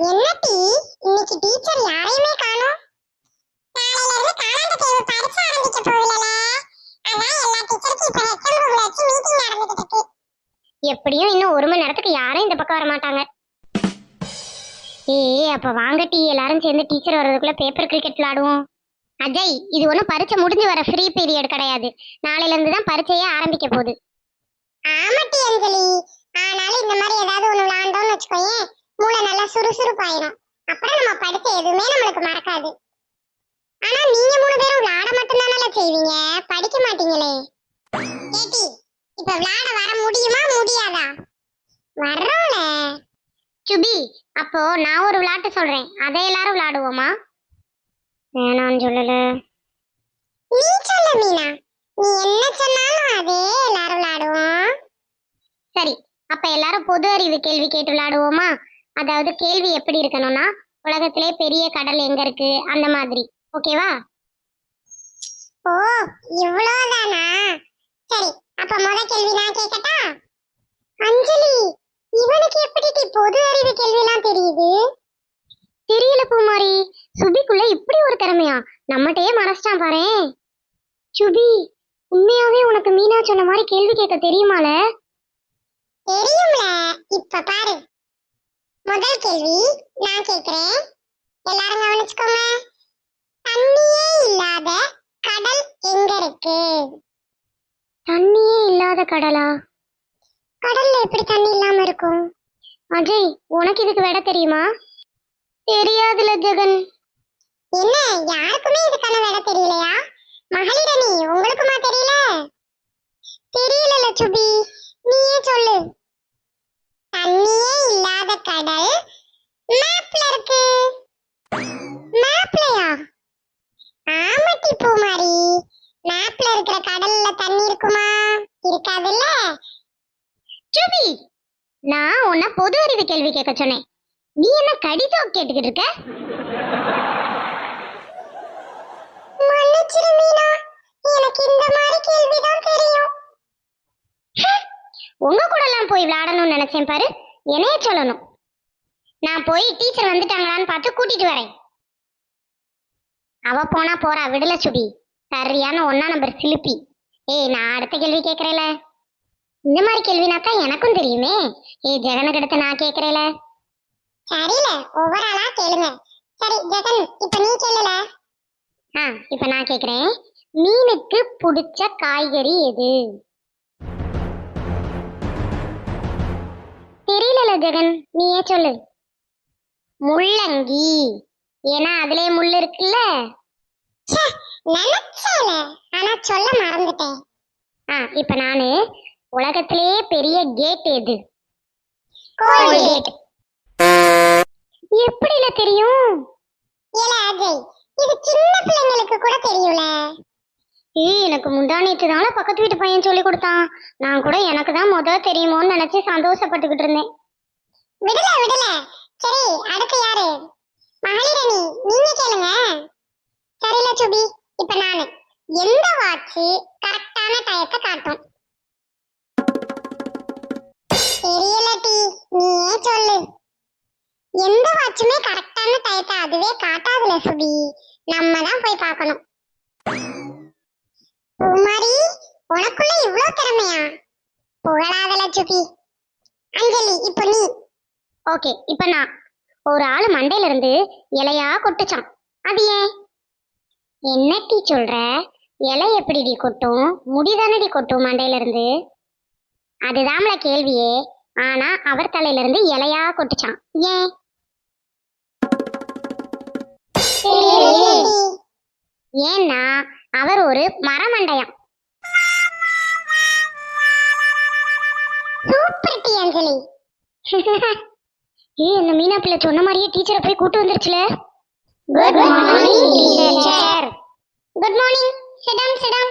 என்ன டீ இன்னைக்கு டீச்சர் யாரையுமே காணோம்? நாளையில இருந்து காலாண்டு தேர்வு பரீட்சை ஆரம்பிக்க போகல அதான் எல்லா டீச்சருக்கும் இப்ப ஹெச்எம் ரூம்ல வச்சு மீட்டிங் நடந்துட்டு இருக்கு. எப்படியும் இன்னும் ஒரு மணி நேரத்துக்கு யாரும் இந்த பக்கம் வர மாட்டாங்க ஏய் அப்ப வாங்க டீ எல்லாரும் சேர்ந்து டீச்சர் வர்றதுக்குள்ள பேப்பர் கிரிக்கெட் விளையாடுவோம். அஜய் இது ஒன்றும் பரீட்சை முடிஞ்சு வர ஃப்ரீ பீரியட் கிடையாது. நாளையில இருந்து தான் பரீட்சையே ஆரம்பிக்க போகுது. ஆமா டி அஞ்சலி. ஆனாலும் இந்த மாதிரி ஏதாவது ஒண்ணு விளாண்டோம்னு வச்சுக்கோயேன். மூளை நல்லா சுறுசுறுப்பாயிரும். அப்புறம் நம்ம படிச்ச எதுவுமே நம்மளுக்கு மறக்காது. ஆனா நீங்க மூணு பேரும் விளையாட மட்டும்தானே செய்வீங்க? படிக்க மாட்டீங்களே. கேட்டி இப்ப விளையாட வர முடியுமா முடியாதா? வர்றோம்ல. சுபி அப்போ நான் ஒரு விளையாட்டு சொல்றேன். அதை எல்லாரும் விளையாடுவோமா வேணாம்னு சொல்லல. நீ சொல்லு மீனா. நீ என்ன சொன்னாலும் அதே எல்லாரும் விளையாடுவோம் சரி அப்ப எல்லாரும் பொது அறிவு கேள்வி கேட்டு விளையாடுவோமா அதாவது கேள்வி எப்படி இருக்கணும்னா உலகத்திலே பெரிய கடல் எங்க இருக்கு? அந்த மாதிரி. ஓகேவா ஓ இவ்வளவுதானா? சரி அப்ப முத கேள்வி நான் கேக்கட்டா அஞ்சலி இவனுக்கு எப்படி பொது அறிவு கேள்விலாம் தெரியுது? தெரியல பூமாரி. சுபிக்குள்ள இப்படி ஒரு திறமையா? நம்மகிட்டயே மறைச்சிட்டான் பாரேன் சுபி உண்மையாவே உனக்கு மீனா சொன்ன மாதிரி கேள்வி கேட்க தெரியுமால? தெரியும்ல. இப்ப பாரு. முதல் கேள்வி நான் கேக்குறேன். எல்லாரும் கவனிச்சுக்கோங்க. தண்ணியே இல்லாத கடல் எங்க இருக்கு? தண்ணியே இல்லாத கடலா? கடல்ல எப்படி தண்ணி இல்லாம இருக்கும்? அஜய் உனக்கு இதுக்கு விட தெரியுமா? தெரியாதுல ஜெகன். என்ன யாருக்குமே இதுக்கான விட தெரியலையா? மகளிரணி உங்களுக்குமா தெரியல? தெரியல சுபி நீயே சொல்லு. தண்ணியே இல்லாத கடல் மேப்ல இருக்கு. மேப்லயா ஆமாட்டி பூமாரி. மேப்ல இருக்கிற கடல்ல தண்ணி இருக்குமா? இருக்காதுல்ல? சுபி நான் உன்னை பொது அறிவு கேள்வி கேட்க சொன்னேன். நீ என்ன கடிதம் கேட்டுக்கிட்டு இருக்க? மன்னிச்சிரு மீனா. எனக்கு இந்த மாதிரி கேள்விதான் தெரியும். உங்க கூட எல்லாம் போய் விளையாடணும்னு நினைச்சேன் பாரு. என்னைய சொல்லணும். நான் போய் டீச்சர் வந்துட்டாங்களான்னு பார்த்து கூட்டிட்டு வரேன். அவ போனா போறா விடல சுடி சரியான ஒன்னா நம்பர் சிலுப்பி. ஏய் நான் அடுத்த கேள்வி கேட்கறேல இந்த மாதிரி கேள்வினா தான் எனக்கும் தெரியுமே. ஏய் ஜெகனுக்கு அடுத்து நான் கேட்கறேல சரியில ஒவ்வொரு ஆளா கேளுங்க. சரி ஜெகன் இப்ப நீ கேளுல. ஆ இப்ப நான் கேக்குறேன். மீனுக்கு பிடிச்ச காய்கறி எது? தெரியல ஜெகன். நீயே சொல்லு. முள்ளங்கி. ஏன்னா அதுலயே முள் இருக்குல்ல? நினைச்சேல ஆனா சொல்ல மறந்துட்டேன். ஆ இப்ப நானு உலகத்திலேயே பெரிய கேட் எது? எப்படில தெரியும்? ஏல அஜய் இது சின்ன பிள்ளைங்களுக்கு கூட தெரியும்ல. ஏய் எனக்கு முந்தானேத்து தானே பக்கத்து வீட்டு பையன் சொல்லி கொடுத்தான். நான் கூட எனக்கு தான் முத தெரியுமோன்னு நினைச்சு சந்தோஷப்பட்டுக்கிட்டு இருந்தேன். விடல விடல. சரி அடுத்து யாரு? மகளிரணி நீங்க கேளுங்க. சரில சுபி. இப்ப நானு. எந்த வாட்ச் கரெக்டான டயத்தை காட்டும்? தெரியல டி. நீயே சொல்லு. எந்த வாட்சுமே கரெக்டான டயத்தை அதுவே காட்டாதுல சுபி. நம்ம தான் போய் பார்க்கணும். குமாரி உனக்குள்ள இவ்ளோ திறமையா? புகழாதல சுபி. அஞ்சலி இப்போ நீ. ஓகே இப்போ நான் ஒரு ஆள் மண்டையில இருந்து இலையா கொட்டுச்சான் அது ஏன்? என்ன டீ சொல்ற? இலை எப்படிடி கொட்டும்? முடிதானடி கொட்டும் மண்டையில இருந்து? அதுதான்ல கேள்வியே. ஆனா அவர் தலையில இருந்து இலையா கொட்டுச்சான் ஏன்? ஏன்னா அவர் ஒரு மரமண்டையாம். சூப்பர் டி அஞ்சலி. ஏய் இந்த மீனா பிள்ளை சொன்ன மாதிரியே டீச்சரை போய் கூட்டு வந்துருச்சுல. Good morning teacher good morning சிடம் சிடம்